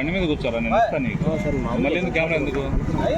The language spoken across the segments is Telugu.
బండి మీద కూర్చోరా నేను ఇస్తాను నీకు. మళ్ళీ ఎందుకు కెమెరా ఎందుకు? नहीं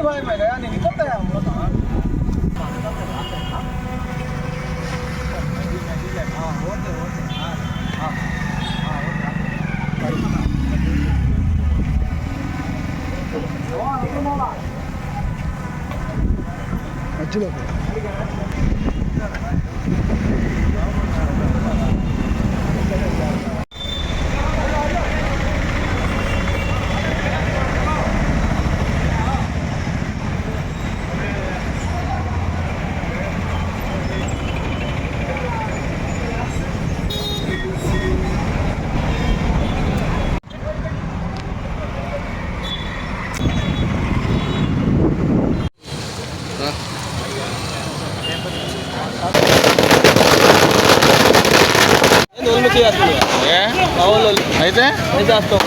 చేస్తున్నారు మా ఊళ్ళో అయితే చేస్తాం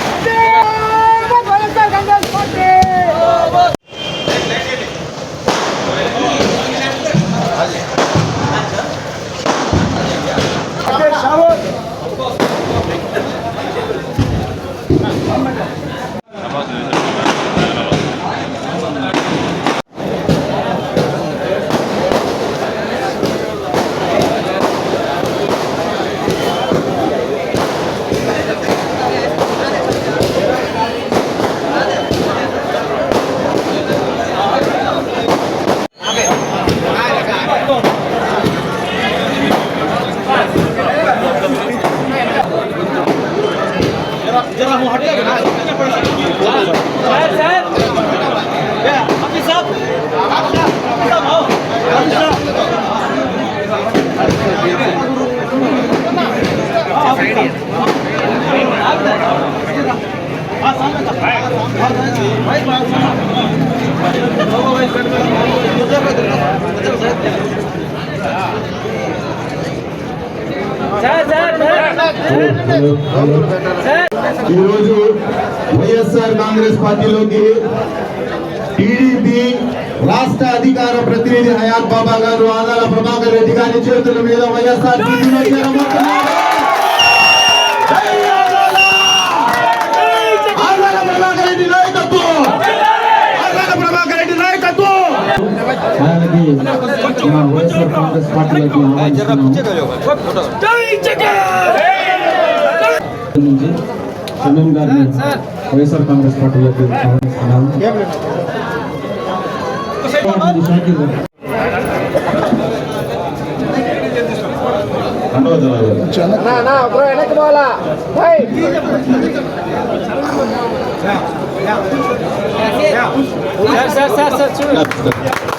అది ఈరోజు వైఎస్ఆర్ కాంగ్రెస్ పార్టీలోకి టీడీపీ రాష్ట్ర అధికార ప్రతినిధి హయాత్ బాబా గారు ఆదాల ప్రభాకర్ రెడ్డి గారి చేతుల మీద వైఎస్ఆర్ పార్టీలో చేరబోతున్నారు. జై ఆదాల! ఆదాల ప్రభాకర్ రెడ్డి నాయకత్వం ఆదాల ప్రభాకర్ రెడ్డి నాయకత్వం ఆయనకి మా వైఎస్ఆర్ కాంగ్రెస్ పార్టీలోకి నుంచి సమీం గారిని వైఎస్ఆర్ కాంగ్రెస్ పార్టీలోకి సార్ చూడండి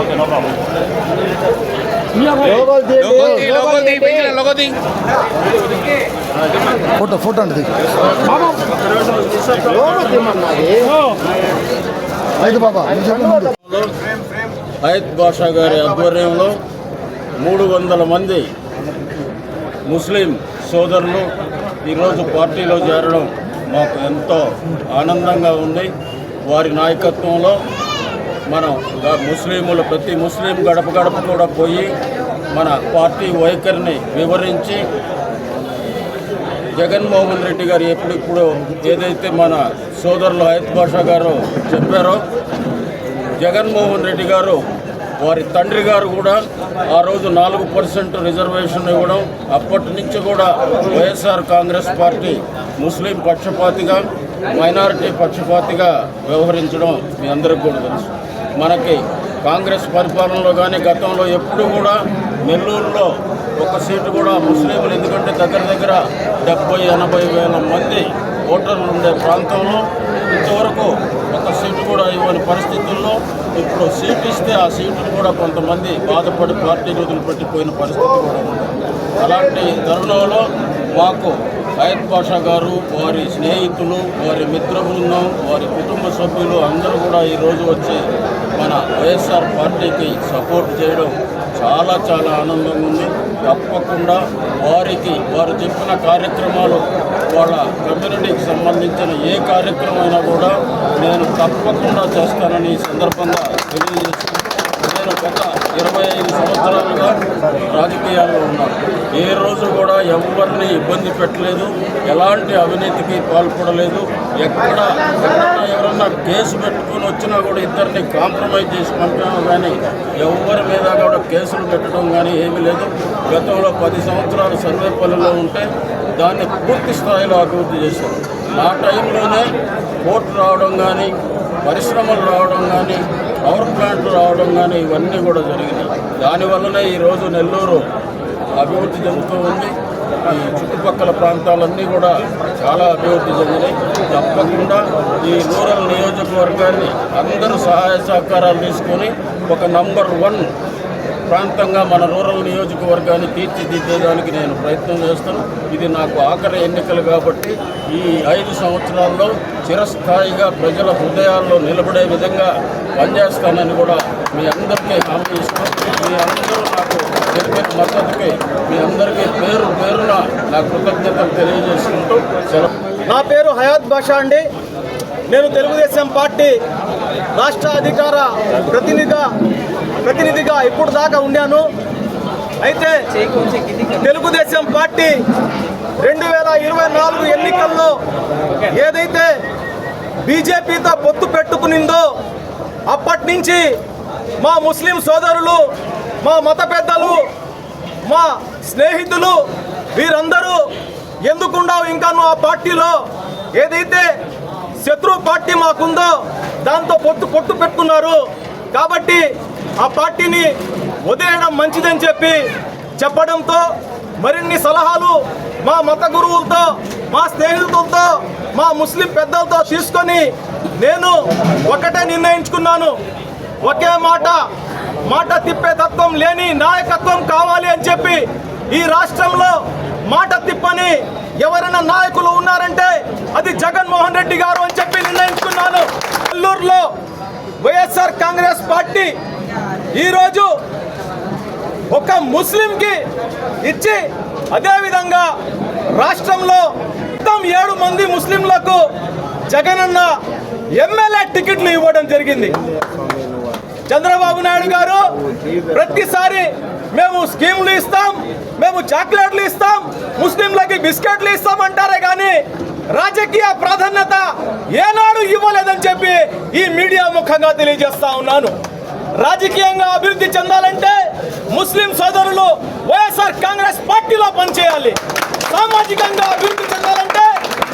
గారు. రెండవ దళాలు. ఫోటో ఫోటో అండి అయితే బాబా. బాషా గారి ఆధ్వర్యంలో మూడు వందల మంది ముస్లిం సోదరులు ఈరోజు పార్టీలో చేరడం మాకు ఎంతో ఆనందంగా ఉంది. వారి నాయకత్వంలో మనం ముస్లింలు ప్రతి ముస్లిం గడప గడప కూడా పోయి మన పార్టీ వైఖరిని వివరించి జగన్మోహన్ రెడ్డి గారు ఎప్పుడిప్పుడు ఏదైతే మన సోదరులు హయత్ బాషా గారు చెప్పారో జగన్మోహన్ రెడ్డి గారు వారి తండ్రి గారు కూడా ఆ రోజు నాలుగు పర్సెంట్ రిజర్వేషన్ ఇవ్వడం అప్పటి నుంచి కూడా వైఎస్ఆర్ కాంగ్రెస్ పార్టీ ముస్లిం పక్షపాతిగా మైనారిటీ పక్షపాతిగా వ్యవహరించడం మీ అందరికీ కూడా తెలుసు. మనకి కాంగ్రెస్ పరిపాలనలో కానీ గతంలో ఎప్పుడు కూడా నెల్లూరులో ఒక సీటు కూడా ముస్లింలు ఎందుకంటే దగ్గర దగ్గర డెబ్బై ఎనభై వేల మంది ఓటర్లు ఉండే ప్రాంతంలో ఇంతవరకు ఒక సీటు కూడా ఇవ్వని పరిస్థితుల్లో ఇప్పుడు సీటు ఇస్తే ఆ సీటును కూడా కొంతమంది బాధపడి పార్టీని వదిలిపెట్టిపోయిన పరిస్థితి కూడా ఉంది. అలాంటి తరుణంలో మాకు హయత్ పాషా గారు వారి స్నేహితులు వారి మిత్ర బృందం వారి కుటుంబ సభ్యులు అందరూ కూడా ఈరోజు వచ్చి మన వైఎస్ఆర్ పార్టీకి సపోర్ట్ చేయడం చాలా చాలా ఆనందంగా ఉంది. తప్పకుండా వారికి వారు చెప్పిన కార్యక్రమాలు వాళ్ళ కమ్యూనిటీకి సంబంధించిన ఏ కార్యక్రమం అయినా కూడా నేను తప్పకుండా చేస్తానని ఈ సందర్భంగా తెలియజేస్తున్నాను. అదే గత ఇరవై ఐదు సంవత్సరాలుగా రాజకీయాల్లో ఉన్నారు. ఏ రోజు కూడా ఎవరిని ఇబ్బంది పెట్టలేదు ఎలాంటి అవినీతికి పాల్పడలేదు ఎక్కడ ఎక్కడ ఎవరన్నా కేసు పెట్టుకొని వచ్చినా కూడా ఇద్దరిని కాంప్రమైజ్ చేసి పంపడం కానీ ఎవరి మీద కూడా కేసులు పెట్టడం కానీ ఏమీ లేదు. గతంలో పది సంవత్సరాలు సర్వేపల్లిలో ఉంటే దాన్ని పూర్తి స్థాయిలో అభివృద్ధి చేశారు. ఆ టైంలోనే కోర్టు రావడం కానీ పరిశ్రమలు రావడం కానీ పవర్ ప్లాంట్లు రావడం కానీ ఇవన్నీ కూడా జరిగినాయి. దానివల్లనే ఈరోజు నెల్లూరు అభివృద్ధి చెందుతూ ఉంది. ఈ చుట్టుపక్కల ప్రాంతాలన్నీ కూడా చాలా అభివృద్ధి చెందినాయి. తప్పకుండా ఈ రూరల్ నియోజకవర్గాన్ని అందరూ సహాయ సహకారాలు తీసుకొని ఒక నంబర్ వన్ ప్రాంతంగా మన రూరల్ నియోజకవర్గాన్ని తీర్చిదిద్దేదానికి నేను ప్రయత్నం చేస్తాను. ఇది నాకు ఆఖరి ఎన్నికలు కాబట్టి ఈ ఐదు సంవత్సరాల్లో చిరస్థాయిగా ప్రజల హృదయాల్లో నిలబడే విధంగా పనిచేస్తానని కూడా మీ అందరికీ హామీ ఇస్తూ మీ అందరూ నాకు తెలిపిన మద్దతుకి మీ అందరికీ పేరు పేరున నా కృతజ్ఞతలు తెలియజేసుకుంటూ సెలవు. నా పేరు హయాత్ బాషా అండి. నేను తెలుగుదేశం పార్టీ రాష్ట్ర అధికార ప్రతినిధిగా ప్రతినిధిగా ఇప్పుడు దాకా ఉండాను. అయితే తెలుగుదేశం పార్టీ రెండు వేల ఇరవై నాలుగు ఎన్నికల్లో ఏదైతే బీజేపీతో పొత్తు పెట్టుకునిందో అప్పటి నుంచి మా ముస్లిం సోదరులు మా మత పెద్దలు మా స్నేహితులు వీరందరూ ఎందుకుండవు ఇంకా నువ్వు ఆ పార్టీలో? ఏదైతే శత్రు పార్టీ మాకుందో దాంతో పొత్తు పొట్టు పెట్టుకున్నారు. కాబట్టి ఆ పార్టీని వదిలేయడం మంచిదని చెప్పి చెప్పడంతో మరిన్ని సలహాలు మా మత గురువులతో మా స్నేహితులతో మా ముస్లిం పెద్దలతో తీసుకొని నేను ఒకటే నిర్ణయించుకున్నాను. ఒకే మాట మాట తిప్పే తత్వం లేని నాయకత్వం కావాలి అని చెప్పి ఈ రాష్ట్రంలో మాట తిప్పని ఎవరైనా నాయకులు ఉన్నారంటే అది జగన్మోహన్ రెడ్డి గారు అని చెప్పి నిర్ణయించుకున్నాను. నెల్లూరులో వైఎస్ఆర్ కాంగ్రెస్ పార్టీ ఈరోజు ఒక ముస్లింకి ఇచ్చి అదేవిధంగా రాష్ట్రంలో మొత్తం ఏడు మంది ముస్లింలకు జగనన్న ఎమ్మెల్యే టికెట్లు ఇవ్వడం జరిగింది. చంద్రబాబు నాయుడు గారు ప్రతిసారి మేము స్కీములు ఇస్తాం మేము చాక్లెట్లు ఇస్తాం ముస్లింలకి బిస్కెట్లు ఇస్తాం అంటారే కానీ రాజకీయ ప్రాధాన్యత ఏనాడు ఇవ్వలేదని చెప్పి ఈ మీడియా ముఖంగా తెలియజేస్తా ఉన్నాను. రాజకీయంగా అభివృద్ధి చెందాలంటే ముస్లిం సోదరులు వైఎస్ఆర్ కాంగ్రెస్ పార్టీలో పనిచేయాలి. సామాజికంగా అభివృద్ధి చెందాలంటే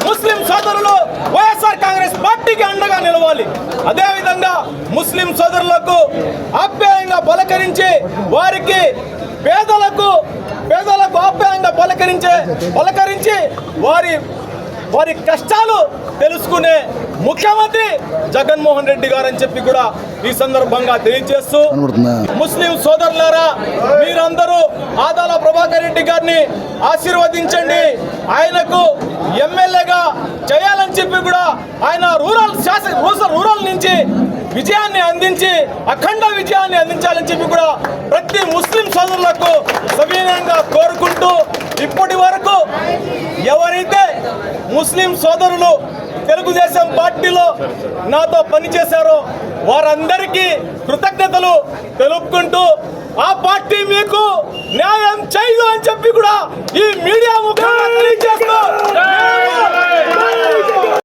ముస్లిం సోదరులు వైఎస్ఆర్ కాంగ్రెస్ పార్టీకి అండగా నిలవాలి. అదేవిధంగా ముస్లిం సోదరులకు ఆప్యాయంగా పలకరించి వారికి పేదలకు పేదలకు ఆప్యాయంగా పలకరించే పలకరించి వారి వారి కష్టాలు తెలుసుకునే ముఖ్యమంత్రి జగన్మోహన్ రెడ్డి గారు అని చెప్పి కూడా ఈ సందర్భంగా తెలియజేస్తూ ముస్లిం సోదరులారా మీరందరూ ఆదాల ప్రభాకర్ రెడ్డి గారిని ఆశీర్వదించండి. ఆయనకు ఎమ్మెల్యేగా చేయాలని చెప్పి కూడా ఆయన రూరల్ శాసన రూరల్ నుంచి విజయాన్ని అందించి అఖండ విజయాన్ని అందించాలని చెప్పి కూడా ప్రతి ముస్లిం సోదరులకు సవినయంగా కోరుకుంటూ ఇప్పటి వరకు ఎవరైతే ముస్లిం సోదరులు తెలుగుదేశం పార్టీలో నాతో పనిచేశారో వారందరికీ కృతజ్ఞతలు తెలుపుకుంటూ ఆ పార్టీ మీకు న్యాయం చేయదు అని చెప్పి కూడా ఈ మీడియా ముఖ్యంగా తెలియజేస్తూ